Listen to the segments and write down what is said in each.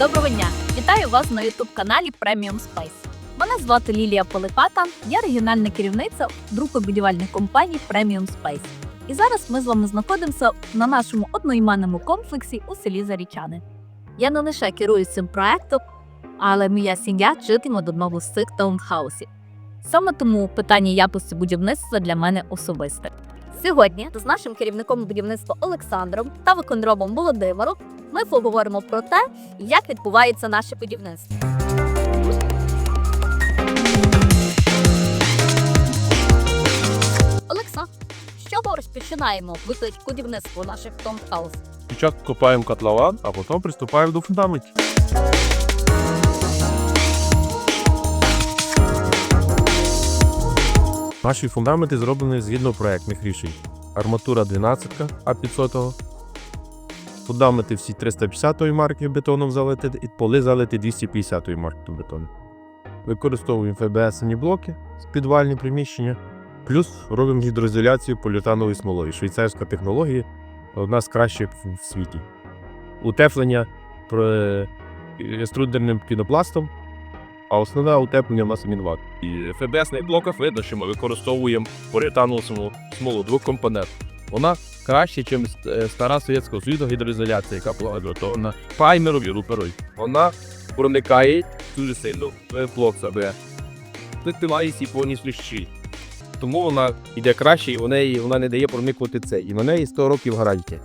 Доброго дня! Вітаю вас на youtube каналі Premium Space. Мене звати Лілія Полипата, я регіональна керівниця друкобудівельних компаній Premium Space. І зараз ми з вами знаходимося на нашому одноіменному комплексі у селі Зарічани. Я не лише керую цим проектом, але моя сім'я житиме до одного з цих таунхаусів. Саме тому питання якості будівництва для мене особисте. Сьогодні з нашим керівником будівництва Олександром та виконробом Володимиром ми поговоримо про те, як відбувається наше будівництво. Олександр, з чого розпочинаємо виклик будівництво наших таунхаус? Спочатку копаємо котлован, а потім приступаємо до фундаментів. Наші фундаменти зроблені згідно проєктних рішень. Арматура 12 А500. Фундаменти всі 350-ї марки бетоном залити і поли залити 250 марки бетону. Використовуємо ФБСні блоки підвальні приміщення. Плюс робимо гідроізоляцію поліетановою смолою. Швейцарська технологія одна з кращих в світі. Утеплення про- струдерним пінопластом, а основне утеплення в нас мінват. І ФБСних блоках видно, що ми використовуємо поліетанову смолу, смолу двокомпонент. Вона краще, ніж стара Совєтського Союзу гідроізоляція, яка була гідратована праймером і руперою. Вона проникає дуже сильно в блок себе. Випиває всі повністю щіль. Тому вона йде краще і вона, вона не дає проникнути це. І на неї 100 років гарантія.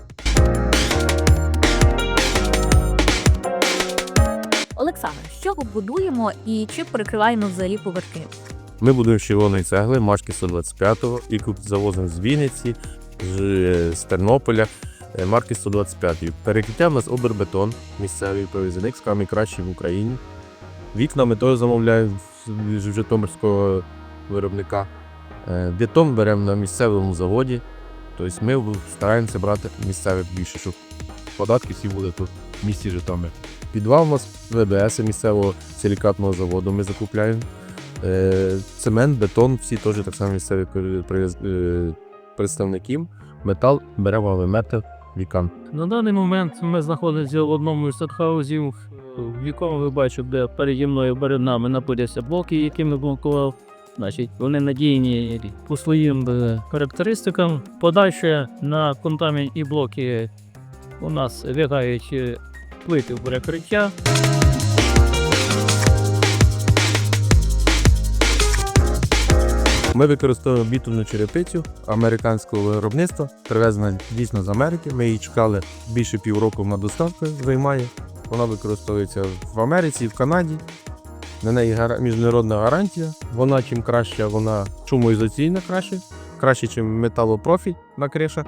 Олександр, з чого будуємо і чи перекриваємо взагалі поверхи? Ми будуємо з червоної цегли, марки 125-го, яку завозимо з Вінниці, з, е, з Тернополя, е, марки 125 Перекриття в нас обербетон, місцевий провізник, самий кращий в Україні. Вікна ми теж замовляємо з- з Житомирського виробника. Е, Бетон беремо на місцевому заводі. Тобто ми стараємося брати місцеве більше, щоб податки всі були тут в місті Житомир. Підвал у нас ВБС місцевого силікатного заводу ми закупляємо. Цемент, бетон, всі теж так само місцеві е. Метал бере валометр вікан. На даний момент ми знаходимося в одному із садхаузів, в якому ви бачите, де переді мною перед нами знаходяться блоки, які ми блокував. Значить, вони надійні по своїм е, характеристикам. Подальше на фундамент і блоки у нас лягають е, плити перекриття. Ми використовуємо бітумну черепицю американського виробництва, привезена дійсно з Америки. Ми її чекали більше півроку на доставку займає. Вона використовується в Америці в Канаді. На неї міжнародна гарантія. Вона чим краща, вона шумоізоційна краще, краще, ніж металопрофіль на криша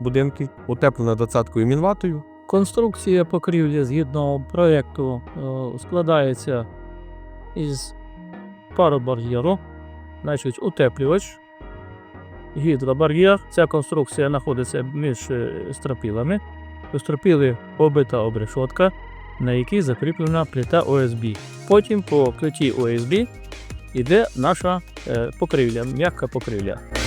будинки, утеплена двадцяткою мінватою. Конструкція покрівлі згідно проєкту е, складається із паробар'єру, значить утеплювач, гідробар'єр. Ця конструкція знаходиться між е, стропілами. У стропіли побита обрешотка, на якій закріплена плита ОСБ. Потім по плиті ОСБ йде наша е, покрівля, м'яка покрівля.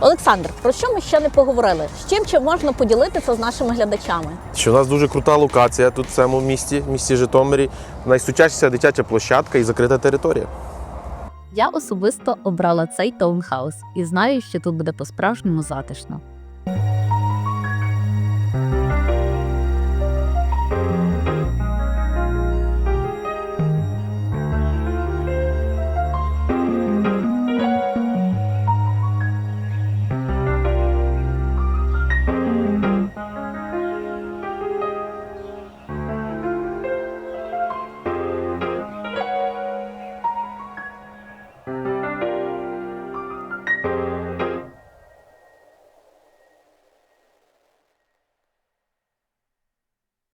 Олександр, про що ми ще не поговорили? З чим чи можна поділитися з нашими глядачами? Що у нас дуже крута локація тут в цьому місті, в місті Житомирі. Найсучасніша дитяча площадка і закрита територія. Я особисто обрала цей таунхаус і знаю, що тут буде по-справжньому затишно.